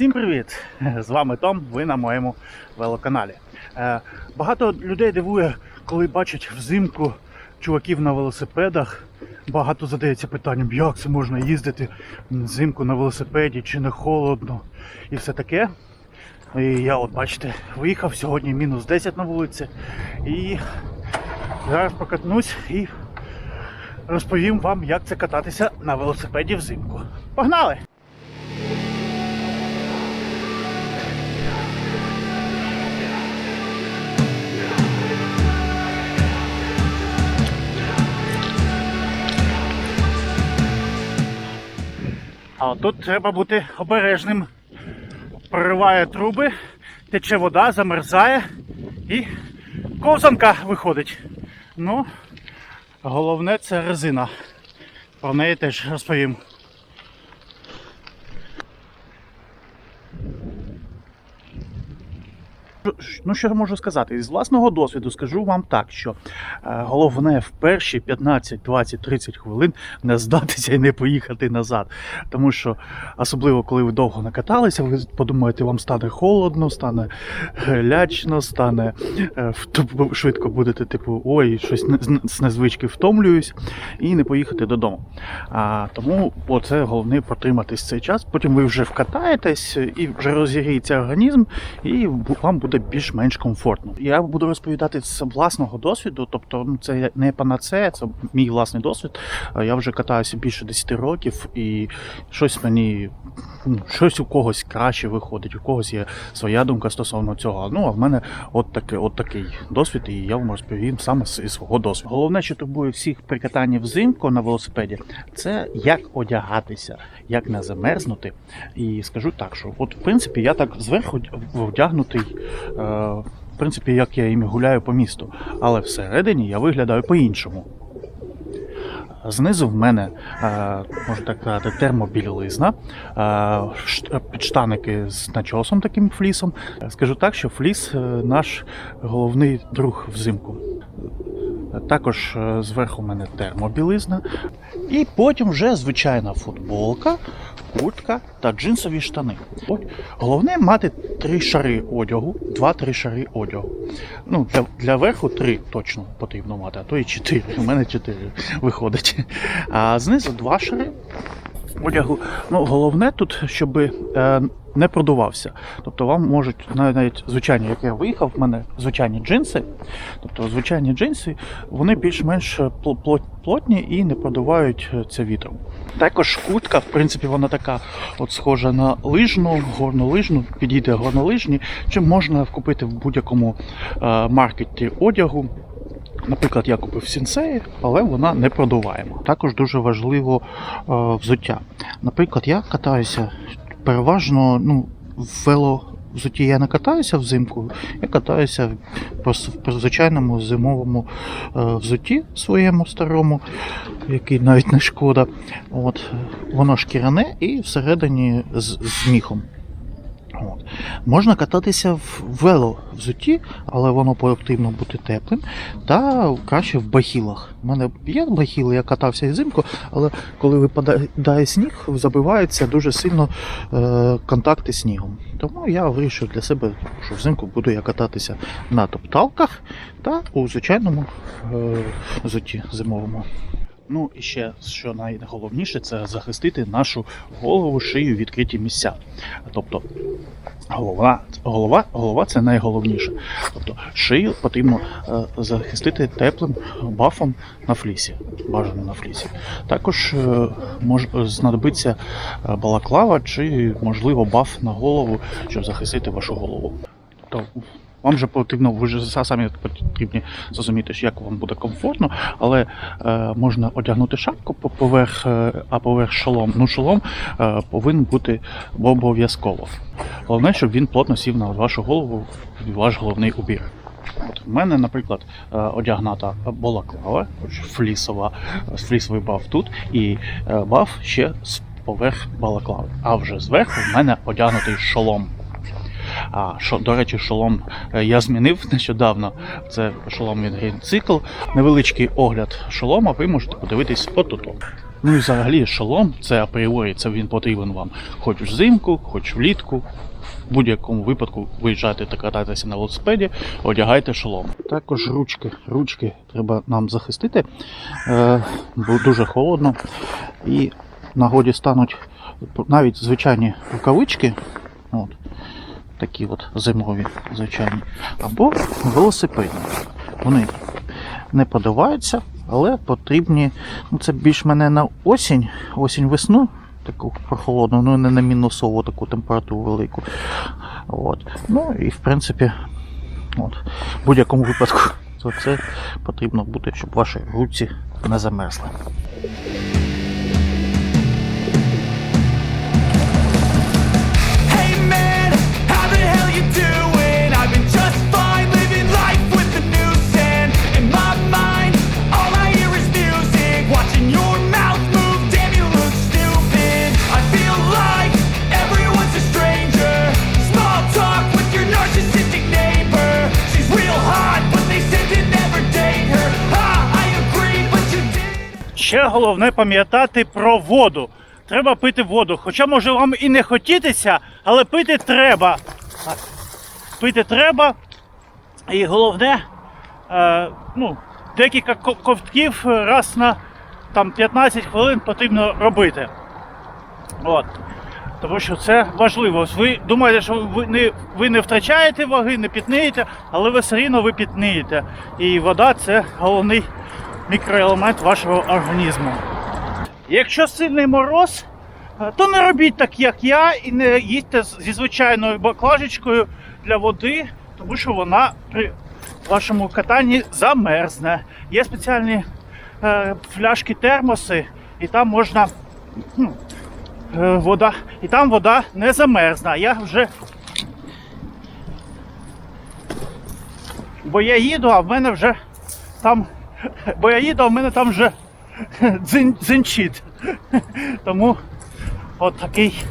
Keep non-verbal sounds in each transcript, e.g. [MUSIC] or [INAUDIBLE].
Всім привіт! З вами Том, ви на моєму велоканалі. Е, Багато людей дивує, коли бачать взимку чуваків на велосипедах. Багато задається питанням, як це можна їздити взимку на велосипеді, чи не холодно і все таке. І я от бачите, виїхав сьогодні мінус 10 на вулиці. І зараз покатнусь і розповім вам, як це кататися на велосипеді взимку. Погнали! А тут треба бути обережним. Прориває труби, тече вода, замерзає і ковзанка виходить. Ну, головне це резина. Про неї теж розповім. Ну, що я можу сказати? Із власного досвіду скажу вам так, що е, головне в перші 15, 20, 30 хвилин не здатися і не поїхати назад. Тому що, особливо коли ви довго накаталися, ви подумаєте, вам стане холодно, стане е, лячно, стане е, швидко будете, типу, ой, щось з- з незвички втомлююсь, і не поїхати додому. А, тому оце головне протриматись цей час. Потім ви вже вкатаєтесь і вже розігріється організм, і вам буде більш-менш комфортно. Я буду розповідати з власного досвіду, тобто ну, це не панацея, це мій власний досвід. Е, Я вже катаюся більше 10 років, і щось мені ну, щось у когось краще виходить, у когось є своя думка стосовно цього. Ну а в мене от, таки, от такий досвід, і я вам розповім саме з свого досвіду. Головне, що турбує всіх при катанні взимку на велосипеді, це як одягатися, як не замерзнути. І скажу так, що от в принципі я так зверху вдягнутий. Е, в принципі, як я іми гуляю по місту, але всередині я виглядаю по-іншому. Знизу в мене, е, можна так сказати, термобілизна, е, підштаники з начосом таким флісом. Скажу так, що фліс наш головний друг взимку. Також зверху в мене термобілизна. І потім вже звичайна футболка, куртка та джинсові штани. От. Головне мати три шари одягу, два-три шари одягу. Ну, для, для верху три точно потрібно мати, а то і чотири. У мене чотири виходить. А знизу два шари одягу. Ну, головне тут, щоб е, не продувався. Тобто вам можуть навіть, звичайні, як я виїхав, в мене звичайні джинси. Тобто звичайні джинси, вони більш-менш плотні і не продувають е, це вітром. Також куртка, в принципі, вона така от схожа на лижну, горнолижну, підійде горнолижні, чи можна купити в будь-якому е, маркеті одягу. Наприклад, я купив сінсеї, але вона не продуваема. Також дуже важливо е, взуття. Наприклад, я катаюся переважно ну, в вело. Взутті я не катаюся взимку, я катаюся в звичайному зимовому е, взутті своєму старому, який навіть не шкода. От, воно шкіряне і всередині з, з міхом. От. Можна кататися в вело взутті, але воно потрібно бути теплим, та краще в бахілах. У мене є бахіли, я катався взимку, але коли випадає сніг, забиваються дуже сильно е, контакти з снігом. Тому я вирішив для себе, що взимку буду я кататися на топталках та у звичайному е, взутті зимовому. Ну і ще що найголовніше, це захистити нашу голову, шию, відкриті місця. Тобто голова, голова, голова це найголовніше. Тобто шию потрібно е, захистити теплим бафом на флісі. Бажано на флісі. Також е, мож, знадобиться е, балаклава чи, можливо, баф на голову, щоб захистити вашу голову. Вам же потрібно, ви ж самі потрібні зрозуміти, як вам буде комфортно, але е, можна одягнути шапку по- поверх, е, а поверх шолом. Ну, шолом е, повинен бути обов'язково. Головне, щоб він плотно сів на вашу голову, ваш головний убір. От в мене, наприклад, е, одягната балаклава, флісова, е, флісовий баф тут, і е, баф ще з поверх балаклави. А вже зверху в мене одягнутий шолом. А що, до речі, шолом е, я змінив [LAUGHS] нещодавно. Це шолом від Green. Невеличкий огляд шолома, ви можете подивитись отут. Ну і взагалі шолом це апріорі, це він потрібен вам хоч взимку, хоч влітку. В будь-якому випадку виїжджайте та кататися на велосипеді, одягайте шолом. Також ручки. Ручки треба нам захистити, е, бо дуже холодно. І нагоді стануть навіть звичайні рукавички. От, такі от зимові, звичайні. Або велосипедні. Вони не подаваються, але потрібні. Ну, це більш мене на осінь, осінь-весну, таку прохолодну, ну не на мінусову таку температуру велику. От. Ну і в принципі, от, в будь-якому випадку, [LAUGHS] то це потрібно бути, щоб ваші руці не замерзли. Ще головне пам'ятати про воду. Треба пити воду. Хоча може вам і не хотітися, але пити треба. Пити треба. І головне, е, ну, декілька ковтків раз на там, 15 хвилин потрібно робити. От. Тому що це важливо. Ви думаєте, що ви не, ви не втрачаєте ваги, не пітнієте, але ви все рівно ви пітнієте. І вода це головний мікроелемент вашого організму. Якщо сильний мороз, е, то не робіть так, як я, і не їдьте зі звичайною баклажечкою для води, тому що вона при вашому катанні замерзне. Є спеціальні е, фляжки термоси, і там можна ну, е, вода, і там вода не замерзне. А Я вже. Бо я їду, а в мене вже там. Бо я їду, а в мене там вже дзин, дзинчить. Тому от такий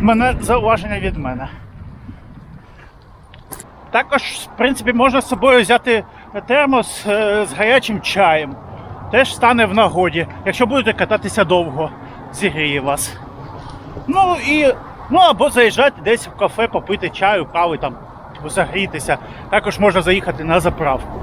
мене зауваження від мене. Також, в принципі, можна з собою взяти термос е, з гарячим чаєм. Теж стане в нагоді, якщо будете кататися довго, зігріє вас. Ну і ну або заїжджати десь в кафе, попити чаю, кави там, загрітися. Також можна заїхати на заправку.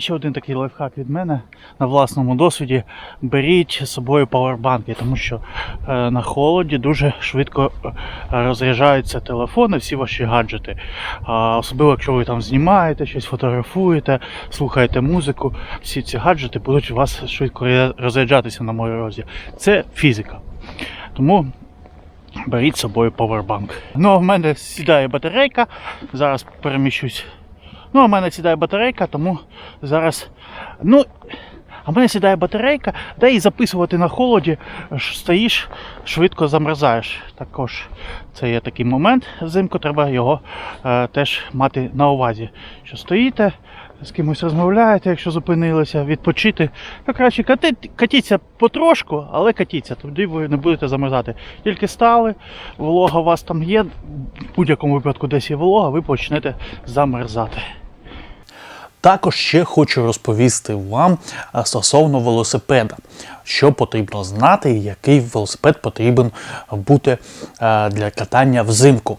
Ще один такий лайфхак від мене на власному досвіді. Беріть з собою павербанки, тому що е, на холоді дуже швидко е, розряджаються телефони, всі ваші гаджети. Особливо, якщо ви там знімаєте, щось фотографуєте, слухаєте музику, всі ці гаджети будуть у вас швидко розряджатися на морозі. Це фізика. Тому беріть з собою павербанк. Ну, а в мене сідає батарейка. Зараз переміщусь. Ну, в мене сідає батарейка, тому зараз. Ну, а в мене сідає батарейка, та і записувати на холоді, стоїш, швидко замерзаєш. Також це є такий момент взимку, треба його е, теж мати на увазі. Що стоїте, з кимось розмовляєте, якщо зупинилися, відпочити. То краще кати, катіться потрошку, але катіться, тоді ви не будете замерзати. Тільки стали, волога у вас там є, в будь-якому випадку десь є волога, ви почнете замерзати. Також ще хочу розповісти вам стосовно велосипеда, що потрібно знати, і який велосипед потрібен бути для катання взимку.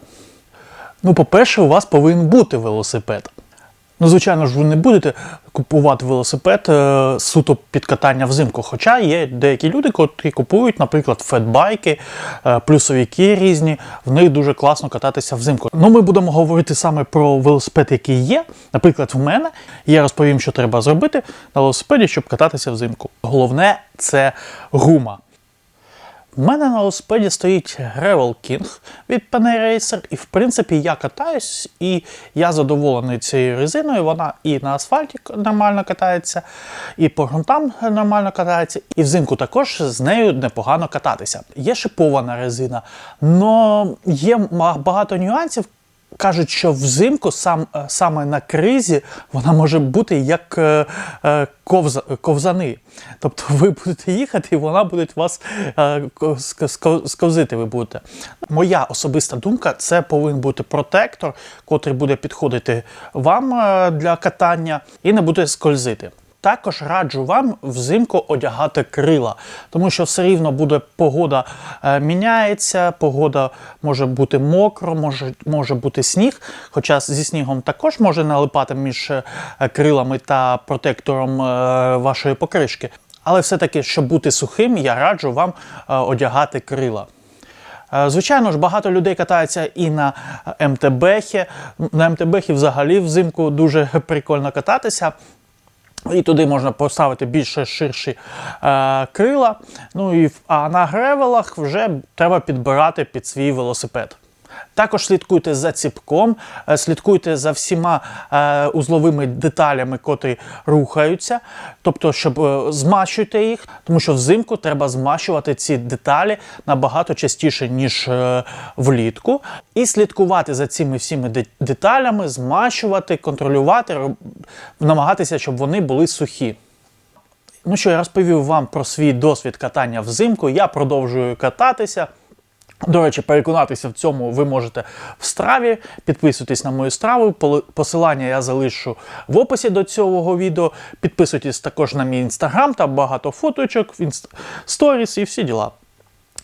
Ну, по-перше, у вас повинен бути велосипед. Ну, звичайно ж, ви не будете купувати велосипед е, суто під катання взимку. Хоча є деякі люди, котрі купують, наприклад, фетбайки, е, плюсовики різні, в них дуже класно кататися взимку. Ну, ми будемо говорити саме про велосипед, який є. Наприклад, в мене. Я розповім, що треба зробити на велосипеді, щоб кататися взимку. Головне це гума. В мене на велосипеді стоїть Gravel King від Penny Racer, і в принципі я катаюсь, і я задоволений цією резиною. Вона і на асфальті нормально катається, і по ґрунтам нормально катається, і взимку також з нею непогано кататися. Є шипована резина, але є багато нюансів. Кажуть, що взимку сам, е, саме на кризі вона може бути як е, е, ковза, ковзани. Тобто ви будете їхати, і вона буде вас ко- ск- ск- сковзити. Ви будете. Моя особиста думка це повинен бути протектор, котрий буде підходити вам для катання і не буде скользити. Також раджу вам взимку одягати крила, тому що все рівно буде погода е, міняється, погода може бути мокро, може, може бути сніг. Хоча зі снігом також може налипати між е, крилами та протектором е, вашої покришки. Але все-таки, щоб бути сухим, я раджу вам е, одягати крила. Е, Звичайно ж, багато людей катаються і на МТБхі. На МТБхі взагалі взимку дуже [LAUGHS] прикольно кататися. І туди можна поставити більше ширші е, крила. Ну і а на гревелах вже треба підбирати під свій велосипед. Також слідкуйте за ціпком, е, слідкуйте за всіма е, узловими деталями, котрі рухаються, тобто, щоб е, змащуйте їх, тому що взимку треба змащувати ці деталі набагато частіше, ніж влітку. І слідкувати за цими всіми деталями, змащувати, контролювати, намагатися, щоб вони були сухі. Ну що, я розповів вам про свій досвід катання взимку. Я продовжую кататися. До речі, переконатися в цьому ви можете в страві. Підписуйтесь на мою страву. Посилання я залишу в описі до цього відео. Підписуйтесь також на мій інстаграм, там багато фоточок, сторіс і всі діла.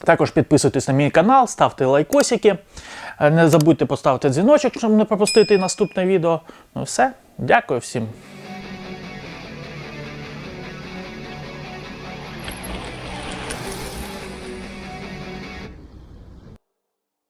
Також підписуйтесь на мій канал, ставте лайкосики. Е, Не забудьте поставити дзвіночок, щоб не пропустити наступне відео. Ну все, дякую всім.